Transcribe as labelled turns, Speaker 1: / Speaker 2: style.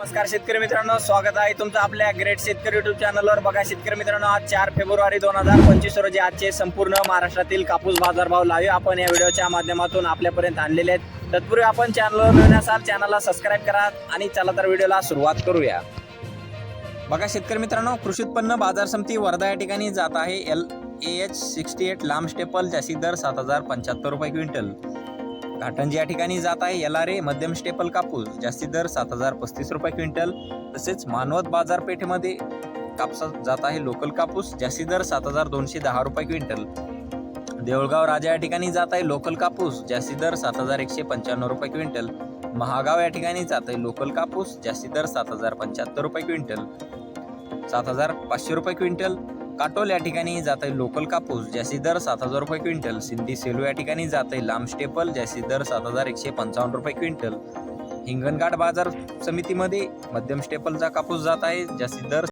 Speaker 1: नमस्कार शेतकरी मित्रांनो स्वागत आहे तुमचं आपल्या ग्रेट शेतकरी युट्यूब चॅनलवर बघा शेतकरी मित्रांनो आज चार फेब्रुवारी दोन हजार पंचवीस रोजी आजचे संपूर्ण महाराष्ट्रातील कापूस बाजारभाव लावे आपण या व्हिडिओच्या माध्यमातून आपल्यापर्यंत आणलेले आहेत. तत्पूर्वी आपण चॅनलवर नवीन असाल चॅनलला सबस्क्राईब करा आणि चला तर व्हिडिओला सुरुवात करूया. बघा शेतकरी मित्रांनो कृषी उत्पन्न बाजार समिती वर्धा या ठिकाणी जात आहे. L A H sixty eight लांब स्टेपल जास्ती दर सात हजार पंच्याहत्तर रुपये क्विंटल. घाटंजी या ठिकाणी जात आहे. एल आर ए मध्यम स्टेपल कापूस जास्ती दर सात हजार पस्तीस रुपये क्विंटल. तसेच मानवत बाजारपेठेमध्ये कापसात जात आहे लोकल कापूस जास्ती दर सात हजार दोनशे दहा रुपये क्विंटल. देऊळगाव राजा या ठिकाणी जात आहे लोकल कापूस जास्ती दर सात हजार एकशे पंच्याण्णव रुपये क्विंटल. महागाव या ठिकाणी जात आहे लोकल कापूस जास्ती दर सात हजार पंच्याहत्तर रुपये क्विंटल. सात हजार पाचशे रुपये क्विंटल. काटोल या ठिकाणी जात आहे लोकल कापूस ज्याची दर सात हजार रुपये क्विंटल. सिंधी सेलू या ठिकाणी जात आहे लांब स्टेपल ज्याची दर सात हजार एकशे पंचावन्न रुपये क्विंटल. हिंगणघाट बाजार समितीमध्ये मध्यम स्टेपलचा कापूस जात आहे ज्याची दर